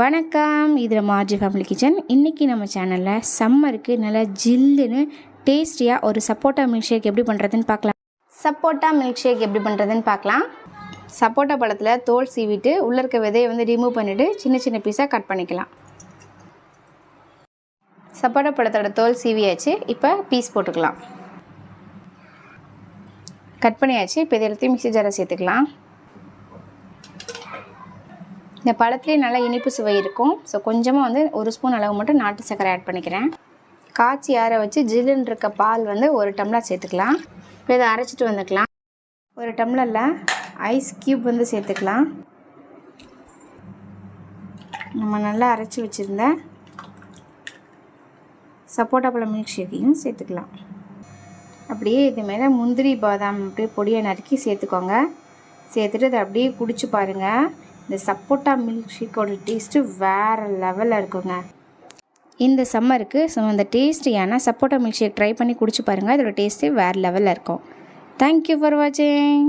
வணக்கம். இது நம்ம ஆர்ஜி ஃபேமிலி கிச்சன் இன்றைக்கி நம்ம சேனலில் சம்மருக்கு நல்லா ஜில்லுன்னு டேஸ்டியாக ஒரு சப்போட்டா மில்க் ஷேக் எப்படி பண்ணுறதுன்னு பார்க்கலாம். சப்போட்டா மில்க் ஷேக் எப்படி பண்ணுறதுன்னு பார்க்கலாம். சப்போட்டா பழத்தில் தோல் சீவிட்டு உள்ளே இருக்க விதையை வந்து ரிமூவ் பண்ணிவிட்டு சின்ன சின்ன பீஸாக கட் பண்ணிக்கலாம். சப்போட்டா பழத்தோட தோல் சீவியாச்சு. இப்போ பீஸ் போட்டுக்கலாம். கட் பண்ணியாச்சு. இப்போ இதை எல்லாத்தையும் மிக்சி ஜாரை சேர்த்துக்கலாம். இந்த பழத்துலேயே நல்லா இனிப்பு சுவை இருக்கும். ஸோ கொஞ்சமாக வந்து ஒரு ஸ்பூன் அளவு மட்டும் நாட்டு சர்க்கரை ஆட் பண்ணிக்கிறேன். காய்ச்சி ஆற வச்சு ஜில்லுன்னு இருக்க பால் வந்து ஒரு டம்ளர் சேர்த்துக்கலாம். இப்போ இதை அரைச்சிட்டு வந்துக்கலாம். ஒரு டம்ளரில் ஐஸ் க்யூப் வந்து சேர்த்துக்கலாம். நம்ம நல்லா அரைச்சி வச்சுருந்த சப்போட்டா பழம் மில்க் ஷேக்கையும் சேர்த்துக்கலாம். அப்படியே இது மேலே முந்திரி பாதாம் அப்படியே பொடியை நறுக்கி சேர்த்துக்கோங்க. சேர்த்துட்டு அதை அப்படியே குடிச்சு பாருங்கள் இந்த சப்போட்டா மில்க் ஷேக்கோட டேஸ்ட்டு வேறு லெவலில் இருக்குங்க. இந்த சம்மருக்கு ஸோ அந்த டேஸ்டியான சப்போட்டா மில்க் ஷேக் ட்ரை பண்ணி குடிச்சு பாருங்கள் இதோட டேஸ்ட்டு வேறு லெவலில் இருக்கும். தேங்க்யூ ஃபார் வாட்சிங்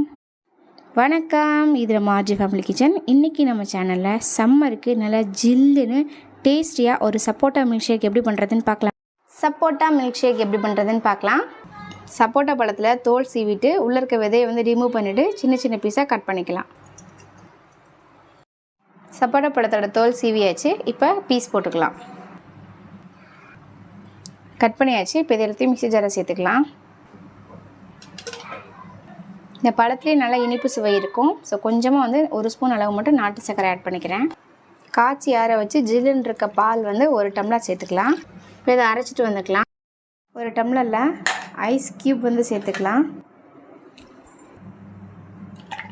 வணக்கம். இது நம்ம ஆர்ஜி ஃபேமிலி கிச்சன் இன்றைக்கி நம்ம சேனலில் சம்மருக்கு நல்லா ஜில்லுன்னு டேஸ்டியாக ஒரு சப்போட்டா மில்க் ஷேக் எப்படி பண்ணுறதுன்னு பார்க்கலாம் சப்போட்டா மில்க் ஷேக் எப்படி பண்ணுறதுன்னு பார்க்கலாம் சப்போட்டா பழத்தில் தோல் சீவிட்டு உள்ளே இருக்க விதையை வந்து ரிமூவ் பண்ணிவிட்டு சின்ன சின்ன பீஸாக கட் பண்ணிக்கலாம். சப்போட்டா பழத்தோட தோல் சீவியாச்சு. இப்போ பீஸ் போட்டுக்கலாம். கட் பண்ணியாச்சு. இப்போ இதை எல்லாத்தையும் மிக்ஸி ஜாரை சேர்த்துக்கலாம். இந்த பழத்துலேயே நல்லா இனிப்பு சுவை இருக்கும். ஸோ கொஞ்சமாக வந்து ஒரு ஸ்பூன் அளவு மட்டும் நாட்டு சர்க்கரை ஆட் பண்ணிக்கிறேன். காய்ச்சி ஆற வச்சு ஜில்லுன்னு இருக்க பால் வந்து ஒரு டம்ளர் சேர்த்துக்கலாம். இப்போ இதை அரைச்சிட்டு வந்துக்கலாம். ஒரு டம்ளரில் ஐஸ் க்யூப் வந்து சேர்த்துக்கலாம்.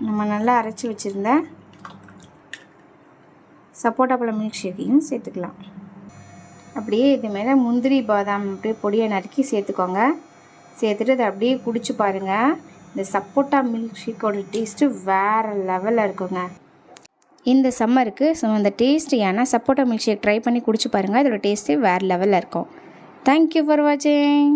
நம்ம நல்லா அரைச்சி வச்சுருந்தேன் சப்போட்டா பழம் மில்க் ஷேக்கையும் சேர்த்துக்கலாம். அப்படியே இது மேலே முந்திரி பாதாம் அப்படியே பொடியை நறுக்கி சேர்த்துக்கோங்க. சேர்த்துட்டு அதை அப்படியே குடிச்சு பாருங்கள் இந்த சப்போட்டா மில்க் ஷேக்கோட டேஸ்ட்டு வேறு லெவலில் இருக்குங்க. இந்த சம்மருக்கு ஸோ அந்த டேஸ்டியான சப்போட்டா மில்க் ஷேக் ட்ரை பண்ணி குடிச்சு பாருங்கள் இதோட டேஸ்ட்டு வேறு லெவலில் இருக்கும். தேங்க்யூ ஃபார் வாட்சிங்